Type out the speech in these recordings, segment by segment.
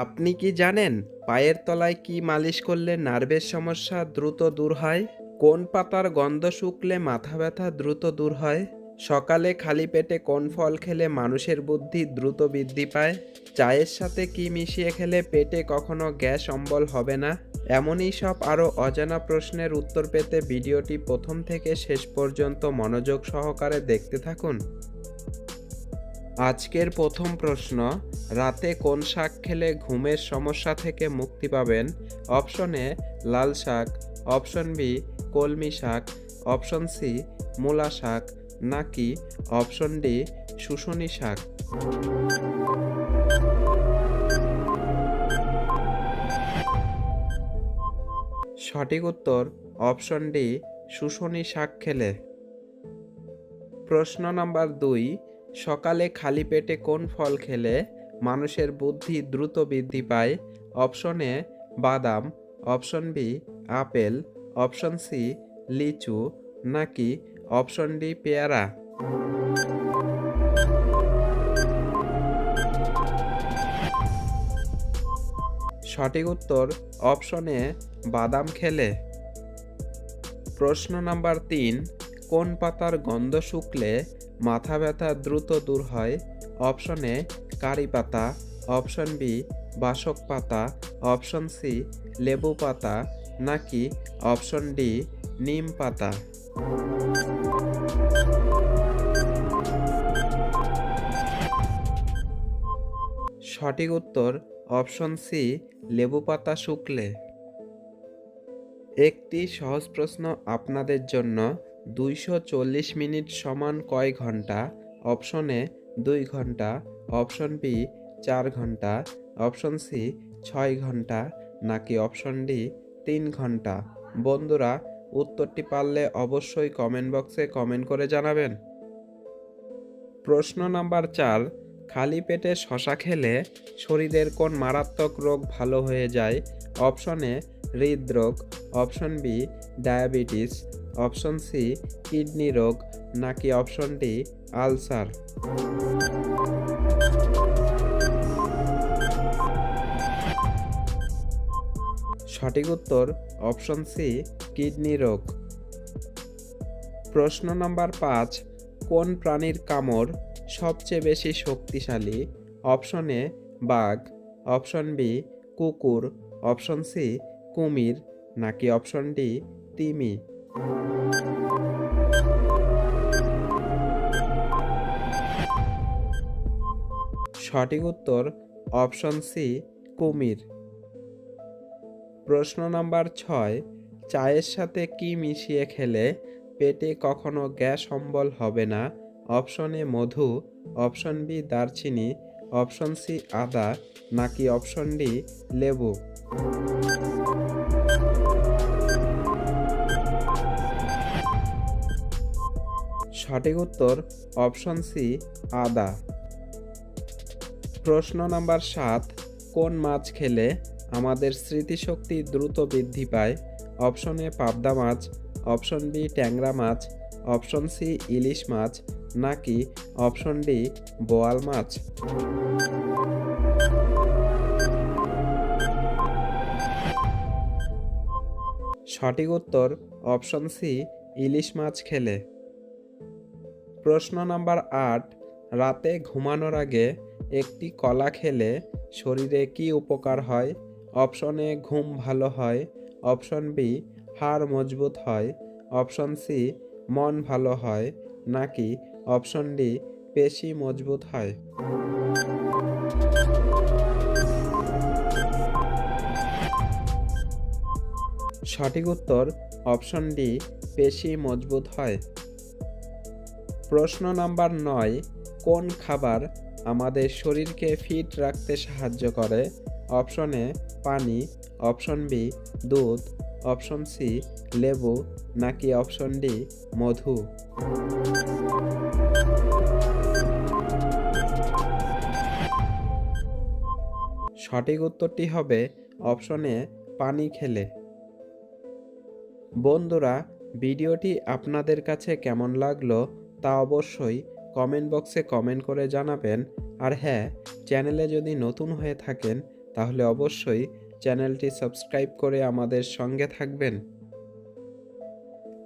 আপনি কি জানেন পায়ের তলায় কি মালিশ করলে নার্ভের সমস্যা দ্রুত দূর হয়? কোন পাতার গন্ধ শুকলে মাথা ব্যথা দ্রুত দূর হয়? সকালে খালি পেটে কোন ফল খেলে মানুষের বুদ্ধি দ্রুত বৃদ্ধি পায়? চায়ের সাথে কি মিশিয়ে খেলে পেটে কখনো গ্যাস অম্বল হবে না? এমনই সব আরও অজানা প্রশ্নের উত্তর পেতে ভিডিওটি প্রথম থেকে শেষ পর্যন্ত মনোযোগ সহকারে দেখতে থাকুন। আজকের প্রথম প্রশ্ন, রাতে কোন শাক খেলে ঘুমের সমস্যা থেকে মুক্তি পাবেন? অপশন এ, লাল শাক, অপশন বি, কলমি শাক, অপশন সি, মূলা শাক, নাকি অপশন ডি, শুশুনি শাক? সঠিক উত্তর, অপশন ডি, শুশুনি শাক খেলে। প্রশ্ন নাম্বার দুই সকালে খালি পেটে কোন ফল খেলে মানুষের বুদ্ধি দ্রুত বৃদ্ধি পায়? অপশন এ, বাদাম, option B, apple, option C, লিচু, নাকি অপশন ডি, পেয়ারা? সঠিক উত্তর অপশন এ, বাদাম খেলে। প্রশ্ন নাম্বার তিন, কোন পাতার গন্ধ শুকলে মাথা ব্যথা দ্রুত দূর হয়। অপশন এ কারি পাতা। অপশন বি বাসক পাতা। অপশন সি লেবু পাতা। নাকি অপশন ডি নিম পাতা। সঠিক উত্তর অপশন সি লেবু পাতা শুকলে। একটি সহজ প্রশ্ন আপনাদের জন্য। দুইশো চল্লিশ মিনিট সমান কয় ঘণ্টা? অপশন এ, দুই ঘণ্টা। অপশন বি, চার ঘণ্টা। অপশন সি, ছয় ঘণ্টা। নাকি অপশন ডি, তিন ঘণ্টা? বন্ধুরা, উত্তরটি পারলে অবশ্যই কমেন্ট বক্সে কমেন্ট করে জানাবেন। প্রশ্ন নাম্বার চার, খালি পেটে শশা খেলে শরীরের কোন মারাত্মক রোগ ভালো হয়ে যায়? অপশন এ, হৃদরোগ। Option B, diabetes. Option C, kidney রোগ, নাকি অপশন ডি, আলসার? সঠিক উত্তর, অপশন সি, কিডনি রোগ। প্রশ্ন নাম্বার পাঁচ, কোন প্রাণীর কামড় সবচেয়ে বেশি শক্তিশালী? অপশন এ, বাঘ। অপশন বি, কুকুর। অপশন সি, কুমির। নাকি অপশন ডি, তিমি? সঠিক উত্তর অপশন সি, কুমির। প্রশ্ন নাম্বার ছয়, চায়ের সাথে কি মিশিয়ে খেলে পেটে কখনো গ্যাস অম্বল হবে না? অপশন এ, মধু। অপশন বি, দারচিনি। অপশন সি, আদা। নাকি অপশন ডি, লেবু? সঠিক উত্তর অপশন সি, আদা। প্রশ্ন নাম্বার সাত, কোন মাছ খেলে আমাদের স্মৃতিশক্তি দ্রুত বৃদ্ধি পায়? অপশন এ, পাবদা মাছ। অপশন বি, ট্যাংরা মাছ। অপশন সি, ইলিশ মাছ। নাকি অপশন ডি, বোয়াল মাছ? সঠিক উত্তর অপশন সি, ইলিশ মাছ খেলে। প্রশ্ন নাম্বার আট, রাতে ঘুমানোর আগে একটি কলা খেলে শরীরে কি উপকার হয়? অপশন এ, ঘুম ভালো হয়। অপশন বি, হাড় মজবুত হয়। অপশন সি, মন ভালো হয়। নাকি অপশন ডি, পেশি মজবুত হয়? সঠিক উত্তর অপশন ডি, পেশি মজবুত হয়। প্রশ্ন নাম্বার নয়, কোন খাবার আমাদের শরীরকে ফিট রাখতে সাহায্য করে? অপশন এ, পানি। অপশন বি, দুধ। অপশন সি, লেবু। নাকি অপশন ডি, মধু? সঠিক উত্তরটি হবে অপশনে পানি খেলে। বন্ধুরা, ভিডিওটি আপনাদের কাছে কেমন লাগল? তা অবশ্যই কমেন্ট বক্সে কমেন্ট করে জানাবেন। আর হ্যাঁ চ্যানেলে যদি নতুন হয়ে থাকেন, তাহলে অবশ্যই চ্যানেলটি সাবস্ক্রাইব করে আমাদের সঙ্গে থাকবেন।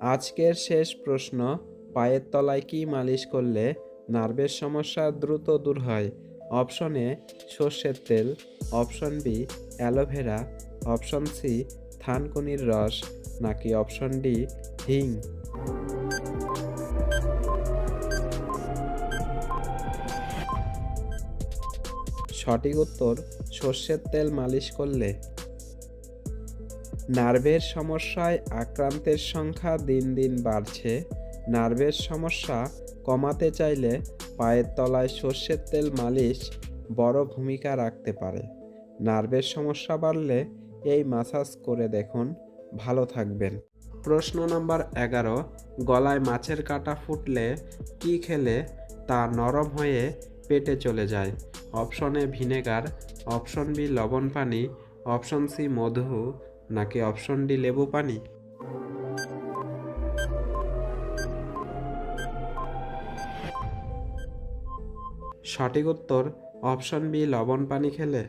আজকের শেষ প্রশ্ন, পায়ের তলায় কি মালিশ করলে নার্ভের সমস্যা দ্রুত দূর হয়? অপশন এ, সর্ষের তেল। Option B, aloe vera. Option C, থানকুনির রস। নাকি অপশন ডি, হিং। সঠিক উত্তর, সর্ষের তেল মালিশ করলে। নার্ভের সমস্যায় আক্রান্তের সংখ্যা দিন দিন বাড়ছে। নার্ভের সমস্যা কমাতে চাইলে পায়ের তলায় সর্ষের তেল মালিশ বড় ভূমিকা রাখতে পারে। নার্ভের সমস্যা বাড়লে এই মাসাজ করে দেখুন। ভালো থাকবেন। প্রশ্ন নাম্বার এগারো, গলায় মাছের কাঁটা ফুটলে কি খেলে তা নরম হয়ে পেটে চলে যায়। Option A vinegar, option B লবণ পানি, অপশন সি মধু, নাকি অপশন ডি লেবু পানি? সঠিক উত্তর, অপশন বি লবণ পানি খেলে।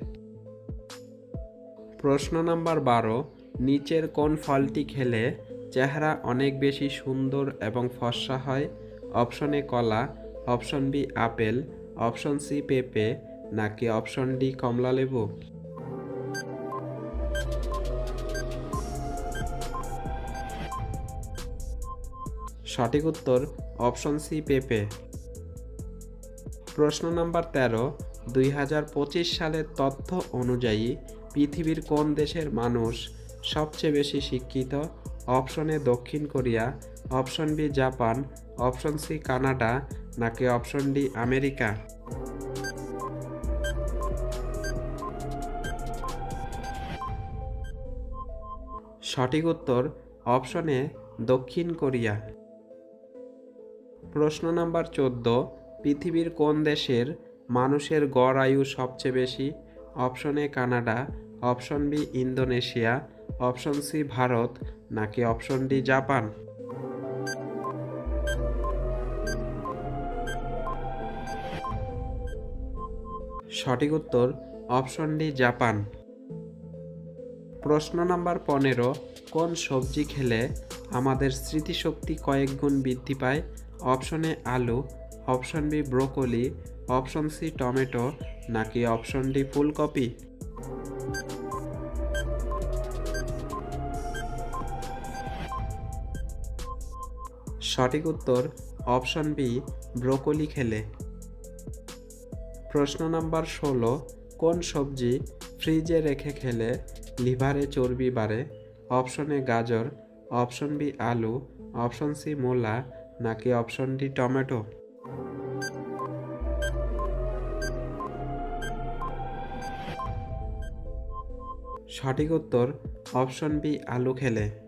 প্রশ্ন নাম্বার বারো, নিচের কোন ফলটি খেলে চেহারা অনেক বেশি সুন্দর এবং ফর্সা হয়? অপশন এ কলা, option B apple option C পেঁপে নাকি অপশন ডি কমলা লেবু? সঠিক উত্তর অপশন সি পেঁপে। প্রশ্ন নাম্বার তেরো, দুই সালের তথ্য অনুযায়ী পৃথিবীর কোন দেশের মানুষ সবচেয়ে বেশি শিক্ষিত? অপশন দক্ষিণ Korea, option B Japan, option C Canada নাকি অপশন ডি, আমেরিকা? সঠিক উত্তর, অপশনে দক্ষিণ কোরিয়া। প্রশ্ন নাম্বার চোদ্দ, পৃথিবীর কোন দেশের মানুষের গড় আয়ু সবচেয়ে বেশি? Option A, Canada. Option B, Indonesia. Option C, Bharat. নাকি অপশন ডি, জাপান? সঠিক উত্তর অপশন ডি জাপান। প্রশ্ন নাম্বার পনেরো, কোন সবজি খেলে আমাদের স্মৃতিশক্তি কয়েক গুণ বৃদ্ধি পায়? অপশন আলু, option B broccoli, option C tomato, নাকি অপশন ডি ফুলকপি? সঠিক উত্তর অপশন বি, ব্রোকলি খেলে। প্রশ্ন নাম্বার ষোলো, কোন সবজি ফ্রিজে রেখে খেলে লিভারে চর্বি বাড়ে? অপশন এ গাজর, অপশন বি আলু, অপশন সি মূলা, নাকি অপশন ডি টমেটো? সঠিক উত্তর অপশন বি আলু খেলে।